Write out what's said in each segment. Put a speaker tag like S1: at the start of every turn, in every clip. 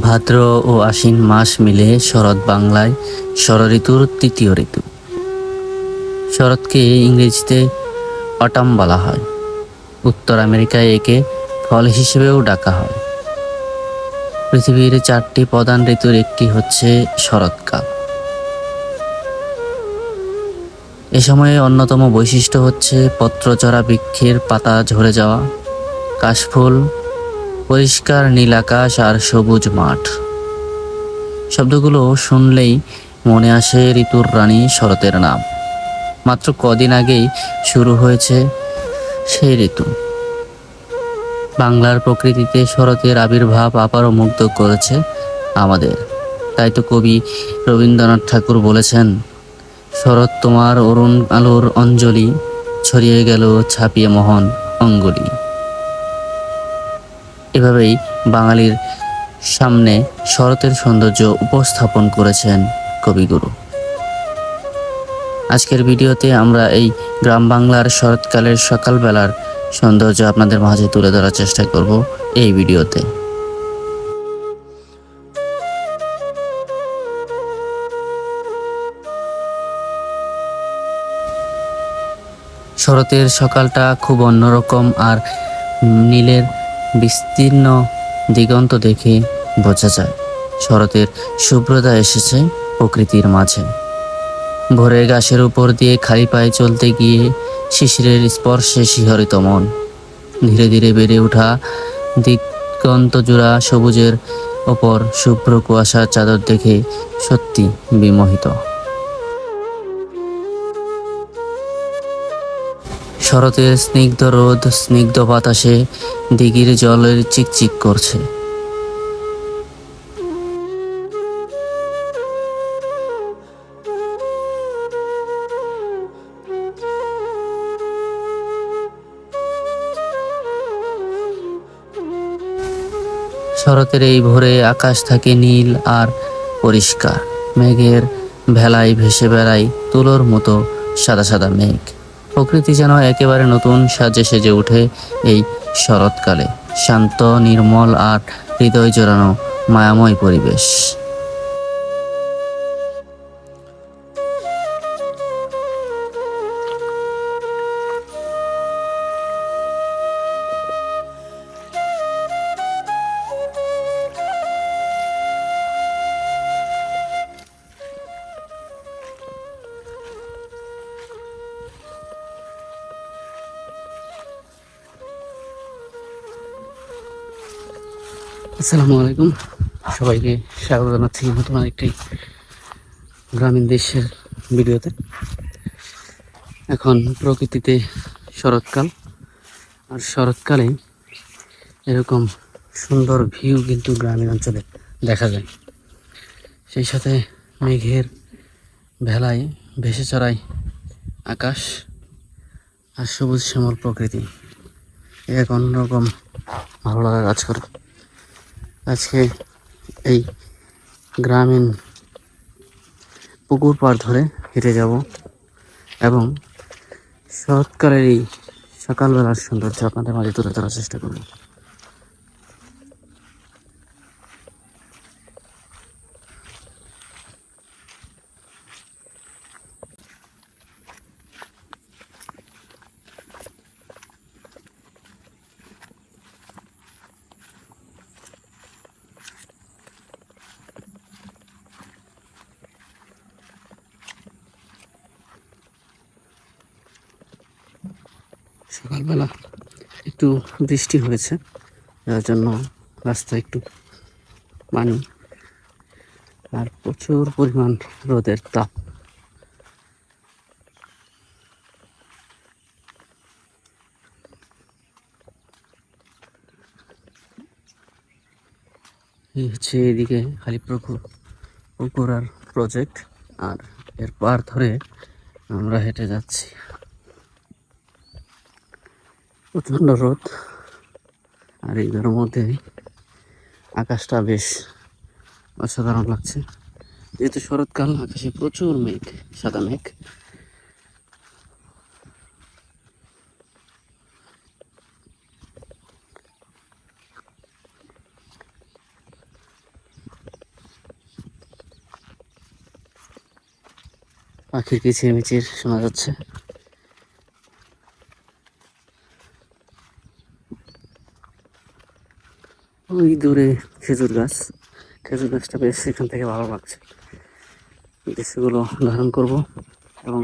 S1: ভাদ্র ও আশ্বিন মাস মিলে শরৎ বাংলায় ষড়ঋতুর তৃতীয় ঋতু। শরৎকে ইংরেজিতে অটাম বলা হয়। উত্তর আমেরিকায় একে ফল হিসেবেও ডাকা হয়। পৃথিবীর চারটি প্রধান ঋতুর একটি হচ্ছে শরৎকাল। এ সময়ে অন্যতম বৈশিষ্ট্য হচ্ছে পত্রচরা বৃক্ষের পাতা ঝরে যাওয়া, কাশফুল পরিষ্কার নীল আকাশ আর সবুজ মাঠ। শব্দগুলো শুনলেই মনে আসে ঋতুর রানী শরতের নাম। মাত্র কদিন আগেই শুরু হয়েছে সেই ঋতু। বাংলার প্রকৃতিতে শরতের আবির্ভাব আবারও মুগ্ধ করেছে আমাদের। তাই তো কবি রবীন্দ্রনাথ ঠাকুর বলেছেন, শরৎ তোমার অরুণ আলোর অঞ্জলি, ছড়িয়ে গেল ছাপিয়ে মোহন অঙ্গুলি। এভাবেই বাঙালির সামনে শরতের সৌন্দর্য উপস্থাপন করেছেন কবিগুরু। আজকের ভিডিওতে আমরা এই গ্রাম বাংলার শরৎকালের সকালবেলার সৌন্দর্য আপনাদের মাঝে তুলে ধরার চেষ্টা করব এই ভিডিওতে। শরতের সকালটা খুব অন্যরকম আর নীলের বিস্তীর্ণ দিগন্ত দেখে বোঝা যায়, শরতের শুভ্রতা এসেছে প্রকৃতির মাঝে। ভোরের ঘাসের উপর দিয়ে খালি পায়ে চলতে গিয়ে শিশিরের স্পর্শে শিহরিত মন। ধীরে ধীরে বেড়ে ওঠা দিগন্ত জোড়া সবুজের ওপর শুভ্র কুয়াশার চাদর দেখে সত্যি বিমোহিত। শরতের স্নিগ্ধ রোদ, স্নিগ্ধ বাতাসে দিঘির জলের চিকচিক করছে। শরতের এই ভোরে আকাশ থাকে নীল আর পরিষ্কার। মেঘের ভেলায় ভেসে বেড়ায় তুলোর মতো সাদা সাদা মেঘ। প্রকৃতি যেন একেবারে নতুন সাজে সেজে ওঠে এই শরৎকালে। শান্ত, নির্মল আর হৃদয় জোড়ানো মায়াময় পরিবেশ। আসসালামু আলাইকুম। সবাইকে স্বাগত জানাচ্ছি নতুন একটি গ্রামীণ দেশের ভিডিওতে। এখন প্রকৃতিতে শরৎকাল। আর শরৎকালে এরকম সুন্দর ভিউ কিন্তু গ্রামীণ অঞ্চলে দেখা যায়। সেই সাথে মেঘের ভেলায় ভেসে চড়ায় আকাশ আর সবুজ শ্যামল প্রকৃতি। এক অন্যরকম ভালো লাগা কাজ করে। আজকে এই গ্রামীণ পুকুর পাড় ধরে হেঁটে যাব এবং শরৎকালের এই সকালবেলার সৌন্দর্য আপনাদের মাঝে তুলে ধরার চেষ্টা করব। সকালবেলা একটু বৃষ্টি হয়েছে, যার জন্য রাস্তা একটু পানি আর প্রচুর পরিমাণ রোদের তাপ। এই হচ্ছে এদিকে খালি পুকুর পুকুর আর প্রজেক্ট আর এর পার ধরে আমরা হেঁটে যাচ্ছি। প্রচণ্ড রোদ আর এই মধ্যে আকাশটা বেশ অসাধারণ লাগছে। যেহেতু শরৎকাল, আকাশে প্রচুর মেঘ, সাদা মেঘ। পাখির কিচিরমিচির শোনা যাচ্ছে। ওই দূরে খেজুর গাছ। খেজুর গাছটা বেশ এখান থেকে ভালো লাগছে। দৃশ্যগুলো ধারণ করব এবং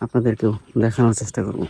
S1: আপনাদেরকেও দেখানোর চেষ্টা করব।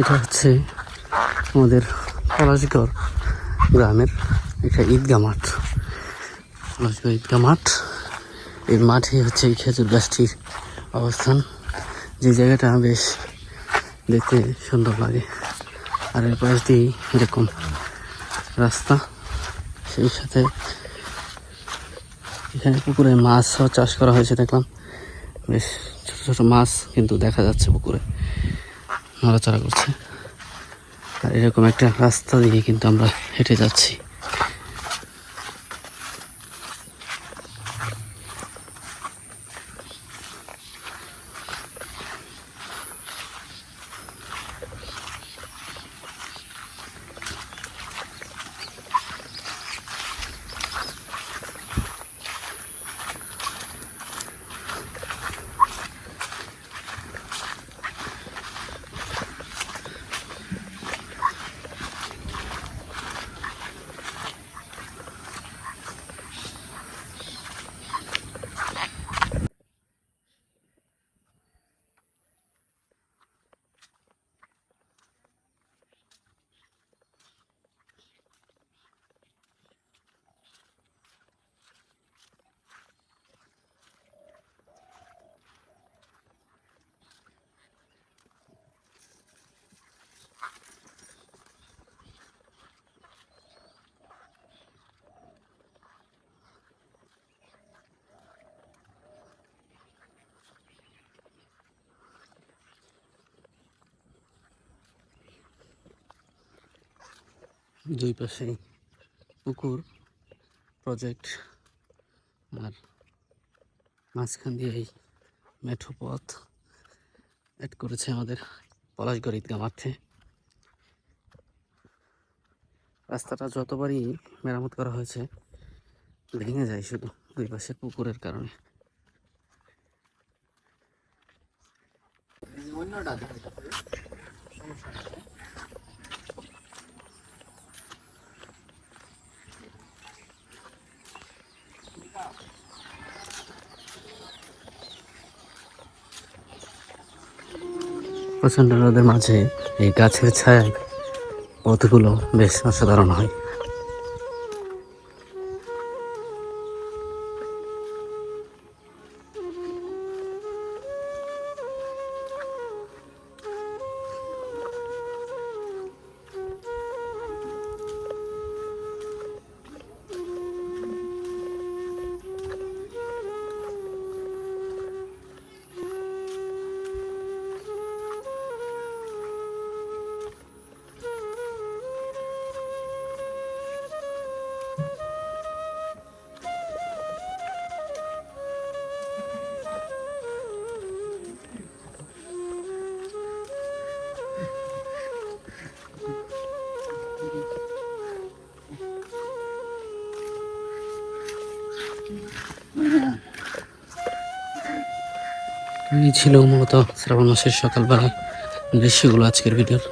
S1: এটা হচ্ছে আমাদের পলাশগড় গ্রামের একটা ঈদগা মাঠ। পলাশগড় ঈদগা মাঠ। এই মাঠে হচ্ছে এই খেজুর গাছটির অবস্থান। যে জায়গাটা বেশ দেখতে সুন্দর লাগে। আর এর পাশ দিয়েই এরকম রাস্তা, সেই সাথে এখানে পুকুরে মাছও চাষ করা হয়েছে, দেখলাম। বেশ ছোটো ছোটো মাছ কিন্তু দেখা যাচ্ছে পুকুরে। নড়াচড়া করছে। আর এরকম একটা রাস্তা দিয়ে কিন্তু আমরা হেঁটে যাচ্ছি। দুই পাশেই পুকুর প্রজেক্ট আর মাঝখান দিয়ে এই মেঠো পথ অ্যাড করেছে আমাদের পলাশগড় ঈদগা মাঠে। রাস্তাটা যতবারই মেরামত করা হয়েছে, ভেঙে যায় শুধু দুই পাশে পুকুরের কারণে। প্রচণ্ড রোদের মাঝে এই গাছের ছায়া পথগুলো বেশ অসাধারণ হয়। এই ছিল মূলত শ্রাবণ মাসের সকালবেলা দৃশ্যগুলো আজকের ভিডিওর।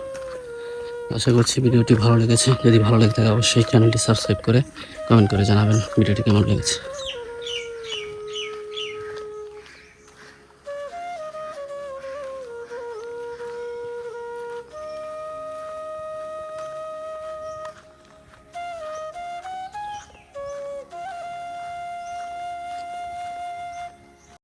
S1: আশা করছি ভিডিওটি ভালো লেগেছে। যদি ভালো লেগে থাকে অবশ্যই চ্যানেলটি সাবস্ক্রাইব করে কমেন্ট করে জানাবেন ভিডিওটি কেমন লেগেছে।